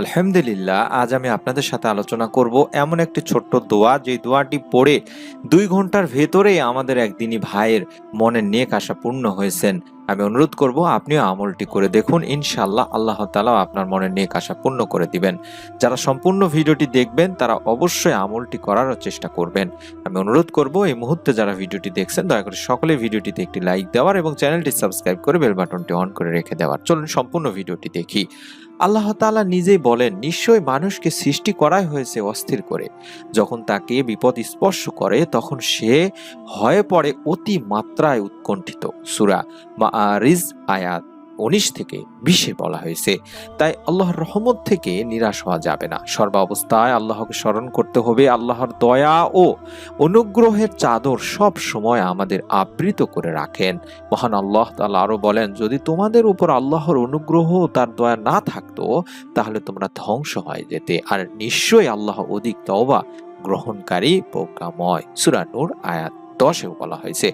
আলহামদুলিল্লাহ, আজ আমি আপনাদের সাথে আলোচনা করব এমন একটি ছোট্ট দোয়া। যে দোয়াটি পড়ে দুই ঘণ্টার ভেতরেই আমাদের একদিনই ভাইয়ের মনের নেক আশা পূর্ণ হয়েছেন। আমি অনুরোধ করব আপনিও আমলটি করে দেখুন। ইনশাআল্লাহ আল্লাহ তালা আপনার মনের নেক আশা পূর্ণ করে দিবেন। যারা সম্পূর্ণ ভিডিওটি দেখবেন, তারা অবশ্যই আমলটি করারও চেষ্টা করবেন। আমি অনুরোধ করব এই মুহূর্তে যারা ভিডিওটি দেখছেন, দয়া করে সকলে ভিডিওটিতে একটি লাইক দেওয়ার এবং চ্যানেলটি সাবস্ক্রাইব করে বেল বাটনটি অন করে রেখে দেওয়ার। চলুন সম্পূর্ণ ভিডিওটি দেখি। আল্লাহ তালা নিজেই বলেন নিশ্চয় মানুষকে সৃষ্টি করাই হয়েছে অস্থির করে। যখন তাকে বিপদ স্পর্শ করে, তখন সে হয়ে পড়ে অতি মাত্রায় উৎকণ্ঠিত। সুরা মাআরিজ আয়াত। উনিশ থেকে বিশে বলা হয়েছে। তাই আল্লাহর রহমত থেকে নিরাশ হওয়া যাবে না। সর্বাবস্থায় আল্লাহকে স্মরণ করতে হবে, আল্লাহর দয়া ও অনুগ্রহের চাদর সব সময় আমাদের আবৃত করে রাখেন। মহান আল্লাহ তাআলা আরও বলেন, যদি তোমাদের উপর আল্লাহর অনুগ্রহ তার দয়া না থাকতো, তাহলে তোমরা ধ্বংস হয়ে যেতে। আর নিশ্চয়ই আল্লাহ অধিক তওবা গ্রহণকারী প্রজ্ঞাময় সূরা নূর আয়াত। দশেও বলা হয়েছে,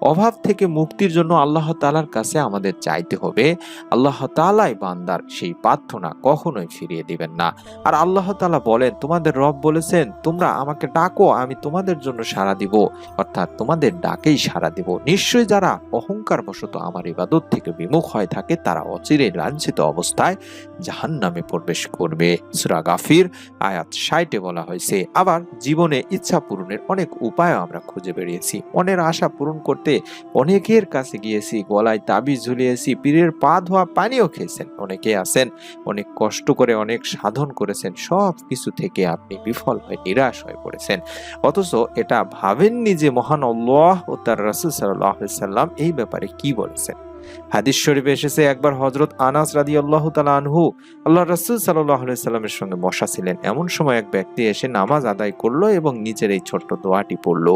অভাব থেকে মুক্তির জন্য আল্লাহ তালার কাছে আমাদের চাইতে হবে। আল্লাহ তাআলাই বান্দার সেই প্রার্থনা কখনোই ফিরিয়ে দিবেন না। আর আল্লাহ তাআলা বলেন, তোমাদের রব বলেছেন, তোমরা আমাকে ডাকো, আমি তোমাদের জন্য সাড়া দিব। অর্থাৎ তোমাদের ডাকেই সাড়া দিব। নিশ্চয়ই যারা অহংকার বশত আমার ইবাদত থেকে বিমুখ হয়ে থাকে, তারা অচিরে লাঞ্ছিত অবস্থায় জাহান নামে প্রবেশ করবে। সুরা গাফির, আয়াত ষাটে বলা হয়েছে, আবার জীবনে ইচ্ছা পূরণের অনেক উপায় আমরা খুঁজে বেরিয়েছি। মনের আশা পূরণ করতে অনেকের কাছে গিয়েছি, গলায় তাবি ঝুলিয়েছি, পীরের পা ধোয়া পানিও খেয়েছেন, অনেকে আছেন, অনেক কষ্ট করে অনেক সাধন করেছেন, সব কিছু থেকে আপনি বিফল হয়ে নিরাশ হয়ে পড়েছেন। অথচ এটা ভাবেননি যে মহান আল্লাহ ও তার রাসুল সাল্লাহ সাল্লাম এই ব্যাপারে কি বলেছেন। হাদিস শরীফে এসেছে, একবার হজরত আনাস রাদি আল্লাহ তালা আনহু আল্লাহ রসুল সাল্লাহ সাল্লামের সঙ্গে বসা ছিলেন। এমন সময় এক ব্যক্তি এসে নামাজ আদায় করল এবং নিজের এই ছোট্ট দোয়াটি পড়ল।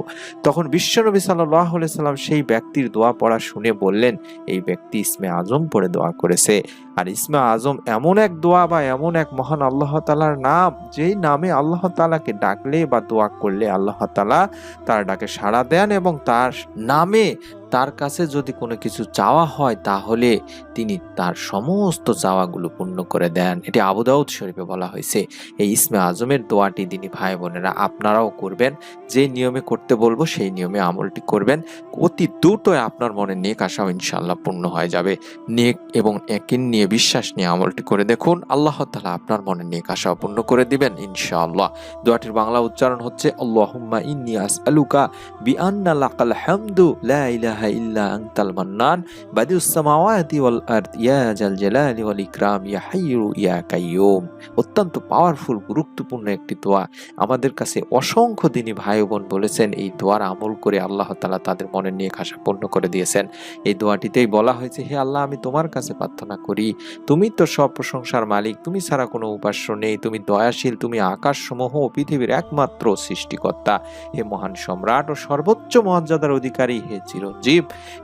তখন বিশ্বনবী সাল্লাহ সাল্লাম সেই ব্যক্তির দোয়া পড়া শুনে বললেন, এই ব্যক্তি ইসমে আজম পড়ে দোয়া করেছে। আর ইসমে আজম এমন এক দোয়া বা এমন এক মহান আল্লাহ তালার নাম, যেই নামে আল্লাহ তালাকে ডাকলে বা দোয়া করলে আল্লাহ তালা তার ডাকে সাড়া দেন এবং তার নামে তার কাছে যদি কোনো কিছু চাওয়া হয়, তাহলে তিনি তার সমস্ত চাওয়াগুলো পূর্ণ করে দেন। এটি আবুদাউদ শরীফে বলা হয়েছে। এই ইসমে আজমের দোয়াটি তিনি ভাই বোনেরা, আপনারাও করবেন। যে নিয়মে করতে বলব, সেই নিয়মে আমলটি করবেন। অতি দ্রুতই আপনার মনে নেক আশাও ইনশাল্লাহ পূর্ণ হয়ে যাবে। নেক এবং একিন নিয়ে বিশ্বাস নিয়ে আমলটি করে দেখুন। আল্লাহ তালা আপনার মনে নেক আশাও পূর্ণ করে দিবেন ইনশাআল্লাহ। দোয়াটির বাংলা উচ্চারণ হচ্ছে, আল্লাহুম্মা ইন্নি আসআলুকা বিআন্না লাকাল হামদু লা ইলাহা ইল্লা আনতাল মান্নান। বাদিউস সামাওয়াতি ওয়াল আরদ। ইয়া জাল জালালি ওয়াল ইকরাম। ইয়া হাইয়ু, ইয়া কাইয়ুম। অত্যন্ত পাওয়ারফুল গুরুত্বপূর্ণ একটি দোয়া। আমাদের কাছে অসংখ্য দিনই ভাই বোন বলেছেন, এই দোয়ার আমল করে আল্লাহ তাআলা তাদের মনে নিয়ে আশা পূর্ণ করে দিয়েছেন। এই দোয়াটিতেই বলা হয়েছে, হে আল্লাহ, আমি তোমার কাছে প্রার্থনা করি। তুমি তো সব প্রশংসার মালিক, তুমি ছাড়া কোনো উপাস্য নেই। তুমি দয়াশীল, তুমি আকাশ সমূহ ও পৃথিবীর একমাত্র সৃষ্টিকর্তা। হে মহান সম্রাট ও সর্বোচ্চ মর্যাদার অধিকারী, হে চিরঞ্জীব।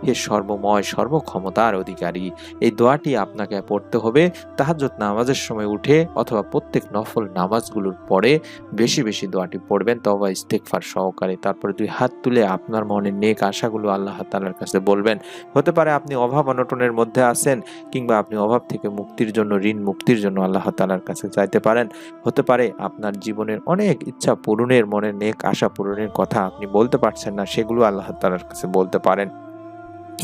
হে সর্বময়, সর্বক্ষমতার অধিকারী। এই দোয়াটি আপনাকে পড়তে হবে। তাহাজ্জুদ নামাজের সময় উঠে অথবা প্রত্যেক নফল নামাজগুলোর পরে বেশি বেশি দোয়াটি পড়বেন তবা ইস্তেকফার সহকারে। তারপরে দুই হাত তুলে আপনার মনের নেক আশাগুলো আল্লাহ তালার কাছে বলবেন। হতে পারে আপনি অভাব অনটনের মধ্যে আছেন কিংবা আপনি অভাব থেকে মুক্তির জন্য, ঋণ মুক্তির জন্য আল্লাহ তালার কাছে চাইতে পারেন। হতে পারে আপনার জীবনের অনেক ইচ্ছা পূরণের মনের নেক আশা পূরণের কথা আপনি বলতে পারছেন না, সেগুলো আল্লাহ তালার কাছে বলতে পারেন।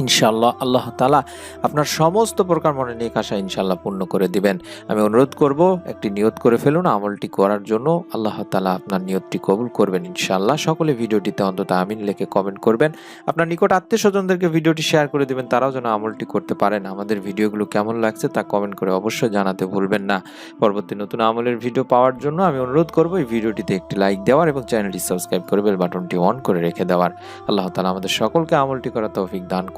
ইনশাল্লাহ আল্লাহ তালা আপনার সমস্ত প্রকার মনে নিয়ে আশা ইনশাল্লাহ পূর্ণ করে দিবেন। আমি অনুরোধ করব, একটি নিয়ত করে ফেলুন, আমলটি করার জন্য আল্লাহ তালা আপনার নিয়তটি কবুল করবেন ইনশাল্লাহ সকলে ভিডিওটিতে অন্তত আমিন লেখে কমেন্ট করবেন। আপনার নিকট আত্মীয় স্বজনদেরকে ভিডিওটি শেয়ার করে দিবেন, তারাও যেন আমলটি করতে পারেন। আমাদের ভিডিওগুলো কেমন লাগছে তা কমেন্ট করে অবশ্যই জানাতে ভুলবেন না। পরবর্তী নতুন আমলের ভিডিও পাওয়ার জন্য আমি অনুরোধ করব, এই ভিডিওটিতে একটি লাইক দেওয়ার এবং চ্যানেলটি সাবস্ক্রাইব করে বেল বাটনটি অন করে রেখে দেওয়ার। আল্লাহ তালা আমাদের সকলকে আমলটি করা তৌফিক দান